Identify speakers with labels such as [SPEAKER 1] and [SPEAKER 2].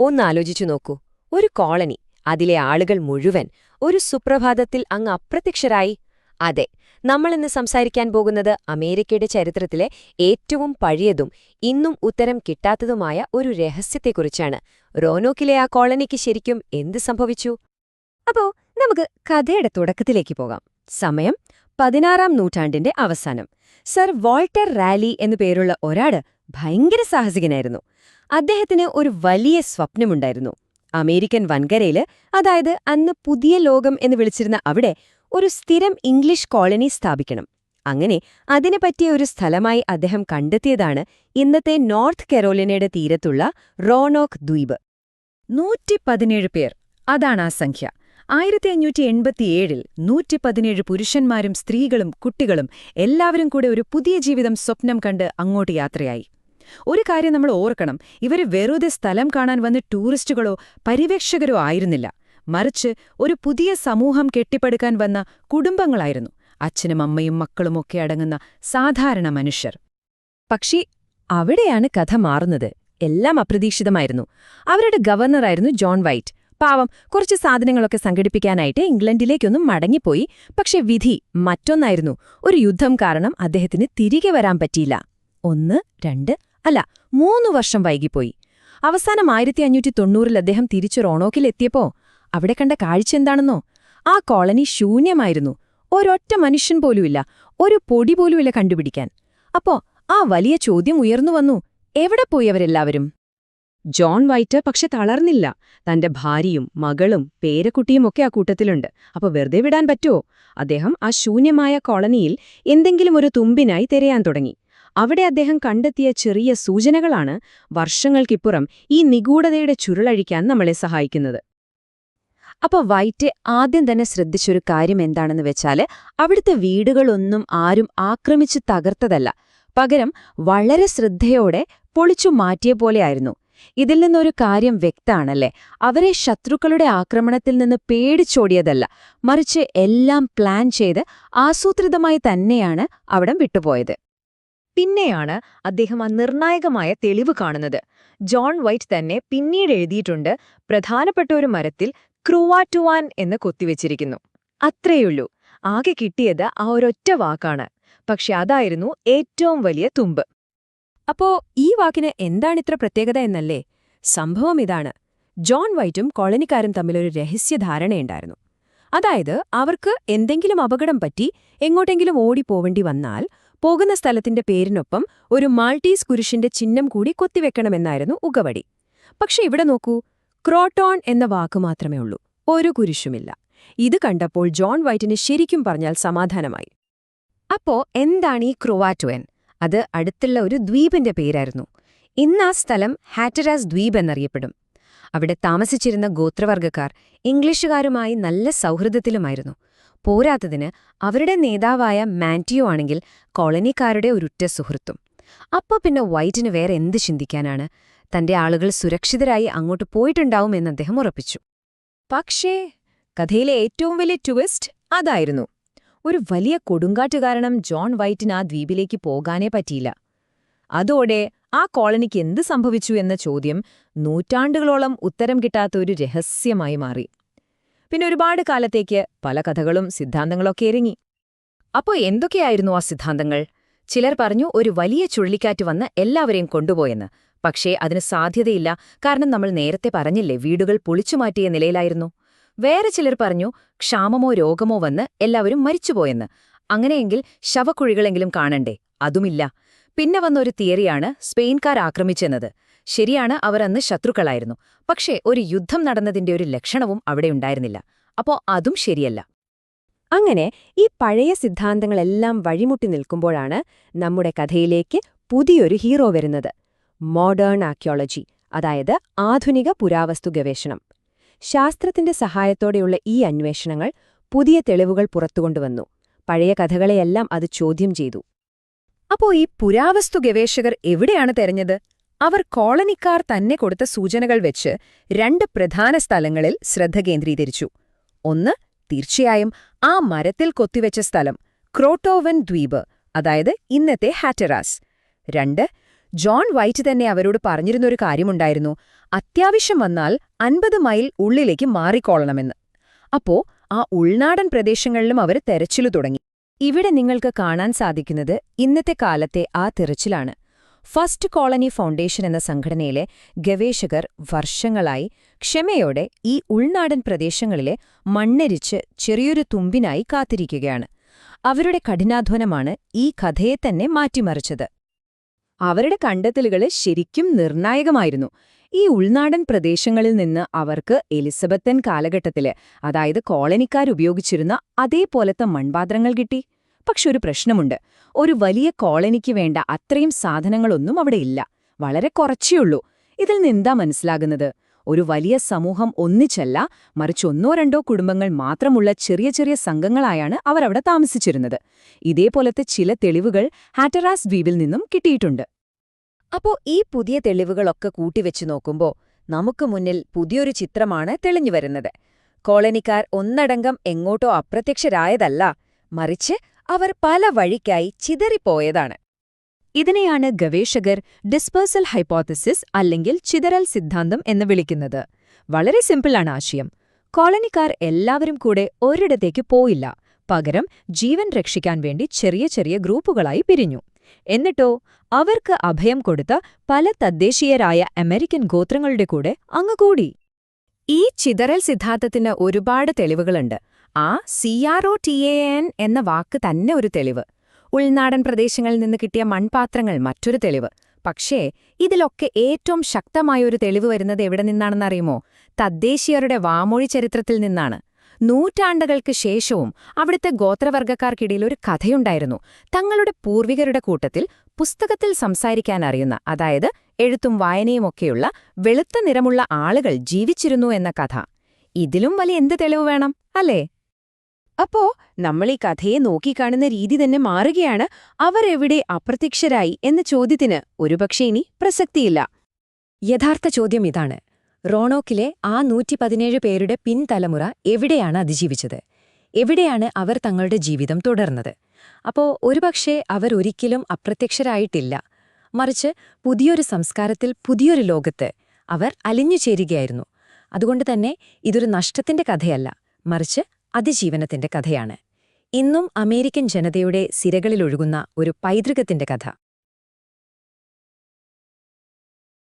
[SPEAKER 1] ഒന്നാലോചിച്ചു നോക്കൂ. ഒരു കോളനി അതിലെ ആളുകൾ മുഴുവൻ ഒരു സുപ്രഭാതത്തിൽ അങ്ങ് അപ്രത്യക്ഷരായി. അതെ നമ്മളിന്ന് സംസാരിക്കാൻ പോകുന്നത് അമേരിക്കയുടെ ചരിത്രത്തിലെ ഏറ്റവും പഴയതും ഇന്നും ഉത്തരം കിട്ടാത്തതുമായ ഒരു രഹസ്യത്തെക്കുറിച്ചാണ്. റോനോക്കിലെ ആ കോളനിക്ക് ശരിക്കും എന്ത് സംഭവിച്ചു? അപ്പോ നമുക്ക് കഥയുടെ തുടക്കത്തിലേക്ക് പോകാം. സമയം പതിനാറാം നൂറ്റാണ്ടിന്റെ അവസാനം. സർ വാൾട്ടർ റാലി എന്നു പേരുള്ള ഒരാൾ ഭയങ്കര സാഹസികനായിരുന്നു. അദ്ദേഹത്തിന് ഒരു വലിയ സ്വപ്നമുണ്ടായിരുന്നു. അമേരിക്കൻ വൻകരയിൽ അതായത് അന്ന് പുതിയ ലോകം എന്ന് വിളിച്ചിരുന്ന അവിടെ ഒരു സ്ഥിരം ഇംഗ്ലീഷ് കോളനി സ്ഥാപിക്കണം. അങ്ങനെ അതിനെ പറ്റിയ ഒരു സ്ഥലമായി അദ്ദേഹം കണ്ടെത്തിയതാണ് ഇന്നത്തെ നോർത്ത് കെറോലിനയുടെ തീരത്തുള്ള റോണോക്ക് ദ്വീപ്.
[SPEAKER 2] നൂറ്റി പതിനേഴ് പേർ അതാണ് ആ സംഖ്യ. ആയിരത്തി അഞ്ഞൂറ്റി എൺപത്തിയേഴിൽ നൂറ്റി പതിനേഴ് പുരുഷന്മാരും സ്ത്രീകളും കുട്ടികളും എല്ലാവരും കൂടെ ഒരു പുതിയ ജീവിതം സ്വപ്നം കണ്ട് അങ്ങോട്ട് യാത്രയായി. ഒരു കാര്യം നമ്മൾ ഓർക്കണം ഇവർ വെറുതെ സ്ഥലം കാണാൻ വന്ന ടൂറിസ്റ്റുകളോ പര്യവേക്ഷകരോ ആയിരുന്നില്ല. മറിച്ച് ഒരു പുതിയ സമൂഹം കെട്ടിപ്പടുക്കാൻ വന്ന കുടുംബങ്ങളായിരുന്നു. അച്ഛനും അമ്മയും മക്കളുമൊക്കെ അടങ്ങുന്ന സാധാരണ മനുഷ്യർ.
[SPEAKER 1] പക്ഷേ അവിടെയാണ് കഥ മാറുന്നത്. എല്ലാം അപ്രതീക്ഷിതമായിരുന്നു. അവരുടെ ഗവർണറായിരുന്നു ജോൺ വൈറ്റ്. പാവം കുറച്ച് സാധനങ്ങളൊക്കെ സംഘടിപ്പിക്കാനായിട്ട് ഇംഗ്ലണ്ടിലേക്കൊന്നും മടങ്ങിപ്പോയി. പക്ഷെ വിധി മറ്റൊന്നായിരുന്നു. ഒരു യുദ്ധം കാരണം അദ്ദേഹത്തിന് തിരികെ വരാൻ പറ്റിയില്ല. ഒന്ന് രണ്ട് അല്ല മൂന്നു വർഷം വൈകിപ്പോയി. അവസാനം ആയിരത്തി അഞ്ഞൂറ്റി തൊണ്ണൂറിൽ അദ്ദേഹം തിരിച്ചു റോണോക്കിലെത്തിയപ്പോ അവിടെ കണ്ട കാഴ്ച എന്താണെന്നോ? ആ കോളനി ശൂന്യമായിരുന്നു. ഒരൊറ്റ മനുഷ്യൻ പോലുമില്ല ഒരു പൊടി പോലുമില്ല കണ്ടുപിടിക്കാൻ. അപ്പോ ആ വലിയ ചോദ്യം ഉയർന്നു വന്നു എവിടെ പോയി അവരെല്ലാവരും? ജോൺ വൈറ്റ് പക്ഷെ തളർന്നില്ല. തന്റെ ഭാര്യയും മകളും പേരക്കുട്ടിയുമൊക്കെ ആ കൂട്ടത്തിലുണ്ട്. അപ്പൊ വെറുതെ വിടാൻ പറ്റുമോ അദ്ദേഹം ആ ശൂന്യമായ കോളനിയിൽ എന്തെങ്കിലും ഒരു തുമ്പിനായി തിരയാൻ തുടങ്ങി. അവിടെ അദ്ദേഹം കണ്ടെത്തിയ ചെറിയ സൂചനകളാണ് വർഷങ്ങൾക്കിപ്പുറം ഈ നിഗൂഢതയുടെ ചുരുളഴിക്കാൻ നമ്മളെ സഹായിക്കുന്നത്. അപ്പോൾ വൈറ്റ് ആദ്യം തന്നെ ശ്രദ്ധിച്ചൊരു കാര്യം എന്താണെന്ന് വെച്ചാൽ അവിടുത്തെ വീടുകളൊന്നും ആരും ആക്രമിച്ചു തകർത്തതല്ല. പകരം വളരെ ശ്രദ്ധയോടെ പൊളിച്ചു മാറ്റിയ പോലെയായിരുന്നു ഇതിൽ നിന്നൊരു കാര്യം വ്യക്താണല്ലേ? അവരെ ശത്രുക്കളുടെ ആക്രമണത്തിൽ നിന്ന് പേടിച്ചോടിയതല്ല. മറിച്ച് എല്ലാം പ്ലാൻ ചെയ്ത് ആസൂത്രിതമായി തന്നെയാണ് അവിടം വിട്ടുപോയത്. പിന്നെയാണ് അദ്ദേഹം ആ നിർണായകമായ തെളിവ് കാണുന്നത്. ജോൺ വൈറ്റ് തന്നെ പിന്നീട് എഴുതിയിട്ടുണ്ട് പ്രധാനപ്പെട്ട ഒരു മരത്തിൽ ക്രൂവാറ്റുവാൻ എന്ന് കൊത്തിവെച്ചിരിക്കുന്നു. അത്രയുള്ളൂ. ആകെ കിട്ടിയത് ആ ഒരൊറ്റ വാക്കാണ്. പക്ഷെ അതായിരുന്നു ഏറ്റവും വലിയ തുമ്പ്. അപ്പോ ഈ വാക്കിന് എന്താണിത്ര പ്രത്യേകത എന്നല്ലേ? സംഭവം ഇതാണ്. ജോൺ വൈറ്റും കോളനിക്കാരും തമ്മിലൊരു രഹസ്യധാരണയുണ്ടായിരുന്നു. അതായത് അവർക്ക് എന്തെങ്കിലും അപകടം പറ്റി എങ്ങോട്ടെങ്കിലും ഓടിപ്പോവേണ്ടി വന്നാൽ പോകുന്ന സ്ഥലത്തിന്റെ പേരിനൊപ്പം ഒരു മാൾട്ടീസ് കുരിശിന്റെ ചിഹ്നം കൂടി കൊത്തിവെക്കണമെന്നായിരുന്നു ഉഗവടി പക്ഷെ ഇവിടെ നോക്കൂ ക്രോട്ടോൺ എന്ന വാക്ക് മാത്രമേ ഉള്ളൂ. ഒരു കുരിശുമില്ല. ഇത് കണ്ടപ്പോൾ ജോൺ വൈറ്റിന് ശരിക്കും പറഞ്ഞാൽ സമാധാനമായി. അപ്പോ എന്താണ് ഈ ക്രോവാറ്റുവൻ? അത് അടുത്തുള്ള ഒരു ദ്വീപിന്റെ പേരായിരുന്നു. ഇന്ന് ആ സ്ഥലം ഹാറ്ററാസ് ദ്വീപ് എന്നറിയപ്പെടും. അവിടെ താമസിച്ചിരുന്ന ഗോത്രവർഗക്കാർ ഇംഗ്ലീഷുകാരുമായി നല്ല സൗഹൃദത്തിലുമായിരുന്നു. പോരാത്തതിന് അവരുടെ നേതാവായ മാന്റിയോ ആണെങ്കിൽ കോളനിക്കാരുടെ ഒരുറ്റ സുഹൃത്തും. അപ്പോൾ പിന്നെ വൈറ്റിന് വേറെ എന്ത് ചിന്തിക്കാനാണ്? തന്റെ ആളുകൾ സുരക്ഷിതരായി അങ്ങോട്ട് പോയിട്ടുണ്ടാവുമെന്ന് അദ്ദേഹം ഉറപ്പിച്ചു. പക്ഷേ കഥയിലെ ഏറ്റവും വലിയ ട്വിസ്റ്റ് അതായിരുന്നു. ഒരു വലിയ കൊടുങ്കാറ്റ് കാരണം ജോൺ വൈറ്റിന് ആ ദ്വീപിലേക്ക് പോകാനേ പറ്റിയില്ല. അതോടെ ആ കോളനിക്ക് എന്ത് സംഭവിച്ചു എന്ന ചോദ്യം നൂറ്റാണ്ടുകളോളം ഉത്തരം കിട്ടാത്ത ഒരു രഹസ്യമായി മാറി. പിന്നെ ഒരുപാട് കാലത്തേക്ക് പല കഥകളും സിദ്ധാന്തങ്ങളൊക്കെ ഇറങ്ങി അപ്പോ എന്തൊക്കെയായിരുന്നു ആ സിദ്ധാന്തങ്ങൾ? ചിലർ പറഞ്ഞു ഒരു വലിയ ചുഴലിക്കാറ്റ് വന്ന് എല്ലാവരെയും കൊണ്ടുപോയെന്ന്. പക്ഷേ അതിന് സാധ്യതയില്ല. കാരണം നമ്മൾ നേരത്തെ പറഞ്ഞില്ലേ വീടുകൾ പൊളിച്ചുമാറ്റിയ നിലയിലായിരുന്നു. വേറെ ചിലർ പറഞ്ഞു ക്ഷാമമോ രോഗമോ വന്ന് എല്ലാവരും മരിച്ചുപോയെന്ന്. അങ്ങനെയെങ്കിൽ ശവക്കുഴികളെങ്കിലും കാണണ്ടേ? അതുമില്ല. പിന്നെ വന്ന ഒരു തിയറിയാണ് സ്പെയിൻകാർ ആക്രമിച്ചെന്നത്. ശരിയാണ് അവർ അന്ന് ശത്രുക്കളായിരുന്നു. പക്ഷേ ഒരു യുദ്ധം നടന്നതിന്റെ ഒരു ലക്ഷണവും അവിടെ ഉണ്ടായിരുന്നില്ല. അപ്പോ അതും ശരിയല്ല. അങ്ങനെ ഈ പഴയ സിദ്ധാന്തങ്ങളെല്ലാം വഴിമുട്ടി നിൽക്കുമ്പോഴാണ് നമ്മുടെ കഥയിലേക്ക് പുതിയൊരു ഹീറോ വരുന്നത്. മോഡേൺ ആർക്കിയോളജി അതായത് ആധുനിക പുരാവസ്തു ഗവേഷണം. ശാസ്ത്രത്തിന്റെ സഹായത്തോടെയുള്ള ഈ അന്വേഷണങ്ങൾ പുതിയ തെളിവുകൾ പുറത്തുകൊണ്ടുവന്നു. പഴയ കഥകളെയെല്ലാം അത് ചോദ്യം ചെയ്തു. അപ്പോ ഈ പുരാവസ്തു ഗവേഷകർ എവിടെയാണ് തെരഞ്ഞത്? അവർ കോളനിക്കാർ തന്നെ കൊടുത്ത സൂചനകൾ വെച്ച് രണ്ട് പ്രധാന സ്ഥലങ്ങളിൽ ശ്രദ്ധ കേന്ദ്രീകരിച്ചു. ഒന്ന് തീർച്ചയായും ആ മരത്തിൽ കൊത്തിവെച്ച സ്ഥലം ക്രോട്ടോവൻ ദ്വീപ് അതായത് ഇന്നത്തെ ഹാറ്ററാസ്. രണ്ട്
[SPEAKER 2] ജോൺ വൈറ്റ് തന്നെ അവരോട് പറഞ്ഞിരുന്നൊരു കാര്യമുണ്ടായിരുന്നു. അത്യാവശ്യം വന്നാൽ അൻപത് മൈൽ ഉള്ളിലേക്ക് മാറിക്കോളണമെന്ന്. അപ്പോ ആ ഉൾനാടൻ പ്രദേശങ്ങളിലും അവർ തെരച്ചിലു തുടങ്ങി. ഇവിടെ നിങ്ങൾക്ക് കാണാൻ സാധിക്കുന്നത് ഇന്നത്തെ കാലത്തെ ആ തിരച്ചിലാണ്. ഫസ്റ്റ് കോളനി ഫൗണ്ടേഷൻ എന്ന സംഘടനയിലെ ഗവേഷകർ വർഷങ്ങളായി ക്ഷമയോടെ ഈ ഉൾനാടൻ പ്രദേശങ്ങളിലെ മണ്ണരിച്ച് ചെറിയൊരു തുമ്പിനായി കാത്തിരിക്കുകയാണ്. അവരുടെ കഠിനാധ്വാനമാണ് ഈ കഥയെ തന്നെ മാറ്റിമറിച്ചത്. അവരുടെ കണ്ടെത്തലുകൾ ശരിക്കും നിർണായകമായിരുന്നു. ഈ ഉൾനാടൻ പ്രദേശങ്ങളിൽ നിന്ന് അവർക്ക് എലിസബത്തൻ കാലഘട്ടത്തിൽ അതായത് കോളനിക്കാരുപയോഗിച്ചിരുന്ന അതേപോലത്തെ മൺപാത്രങ്ങൾ കിട്ടി. പക്ഷെ ഒരു പ്രശ്നമുണ്ട്. ഒരു വലിയ കോളനിക്ക് വേണ്ട അത്രയും സാധനങ്ങളൊന്നും അവിടെ ഇല്ല. വളരെ കുറച്ചേയുള്ളൂ ഇതിൽ നിന്നെന്താ മനസ്സിലാകുന്നത്? ഒരു വലിയ സമൂഹം ഒന്നിച്ചല്ല മറിച്ച് ഒന്നോ രണ്ടോ കുടുംബങ്ങൾ മാത്രമുള്ള ചെറിയ ചെറിയ സംഘങ്ങളായാണ് അവർ അവിടെ താമസിച്ചിരുന്നത്. ഇതേപോലത്തെ ചില തെളിവുകൾ ഹാറ്ററാസ് ദ്വീപിൽ നിന്നും കിട്ടിയിട്ടുണ്ട്. അപ്പോ ഈ പുതിയ തെളിവുകളൊക്കെ കൂട്ടിവെച്ചു നോക്കുമ്പോൾ നമുക്ക് മുന്നിൽ പുതിയൊരു ചിത്രമാണ് തെളിഞ്ഞുവരുന്നത് കോളനിക്കാർ ഒന്നടങ്കം എങ്ങോട്ടോ അപ്രത്യക്ഷരായതല്ല മറിച്ച് അവർ പല വഴിക്കായി ചിതറിപ്പോയതാണ്. ഇതിനെയാണ് ഗവേഷകർ ഡിസ്പേഴ്സൽ ഹൈപ്പോത്തസിസ് അല്ലെങ്കിൽ ചിതറൽ സിദ്ധാന്തം എന്ന് വിളിക്കുന്നത്. വളരെ സിമ്പിളാണ് ആശയം. കോളനിക്കാർ എല്ലാവരും കൂടെ ഒരിടത്തേക്ക് പോയില്ല. പകരം ജീവൻ രക്ഷിക്കാൻ വേണ്ടി ചെറിയ ചെറിയ ഗ്രൂപ്പുകളായി പിരിഞ്ഞു. എന്നിട്ടോ അവർക്ക് അഭയം കൊടുത്ത പല തദ്ദേശീയരായ അമേരിക്കൻ ഗോത്രങ്ങളുടെ കൂടെ അങ്ങുകൂടി ഈ ചിതറൽ സിദ്ധാന്തത്തിന് ഒരുപാട് തെളിവുകളുണ്ട്. ആ C R O T A N എന്ന വാക്ക് തന്നെ ഒരു തെളിവ്. ഉൾനാടൻ പ്രദേശങ്ങളിൽ നിന്ന് കിട്ടിയ മൺപാത്രങ്ങൾ മറ്റൊരു തെളിവ്. പക്ഷേ ഇതിലൊക്കെ ഏറ്റവും ശക്തമായ ഒരു തെളിവ് വരുന്നത് എവിടെ നിന്നാണെന്നറിയുമോ തദ്ദേശീയരുടെ വാമൊഴി ചരിത്രത്തിൽ നിന്നാണ്. നൂറ്റാണ്ടുകൾക്ക് ശേഷവും അവിടുത്തെ ഗോത്രവർഗക്കാർക്കിടയിൽ ഒരു കഥയുണ്ടായിരുന്നു. തങ്ങളുടെ പൂർവികരുടെ കൂട്ടത്തിൽ പുസ്തകത്തിൽ സംസാരിക്കാൻ അറിയുന്ന അതായത് എഴുത്തും വായനയുമൊക്കെയുള്ള വെളുത്ത നിറമുള്ള ആളുകൾ ജീവിച്ചിരുന്നു എന്ന കഥ. ഇതിലും വലിയ എന്ത് തെളിവ് വേണം അല്ലേ? അപ്പോ നമ്മൾ ഈ കഥയെ നോക്കിക്കാണുന്ന രീതി തന്നെ മാറുകയാണ് അവരെവിടെ അപ്രത്യക്ഷരായി എന്ന ചോദ്യത്തിന് ഒരുപക്ഷെ ഇനി പ്രസക്തിയില്ല. യഥാർത്ഥ ചോദ്യം ഇതാണ്. റോണോക്കിലെ ആ നൂറ്റി പതിനേഴ് പേരുടെ പിൻതലമുറ എവിടെയാണ് അതിജീവിച്ചത്? എവിടെയാണ് അവർ തങ്ങളുടെ ജീവിതം തുടർന്നത്? അപ്പോ ഒരുപക്ഷെ അവർ ഒരിക്കലും അപ്രത്യക്ഷരായിട്ടില്ല. മറിച്ച് പുതിയൊരു സംസ്കാരത്തിൽ പുതിയൊരു ലോകത്ത് അവർ അലിഞ്ഞു ചേരുകയായിരുന്നു. അതുകൊണ്ട് തന്നെ ഇതൊരു നഷ്ടത്തിന്റെ കഥയല്ല. മറിച്ച് അതിജീവനത്തിന്റെ കഥയാണ്. ഇന്നും അമേരിക്കൻ ജനതയുടെ സിരകളിലൊഴുകുന്ന ഒരു പൈതൃകത്തിന്റെ കഥ.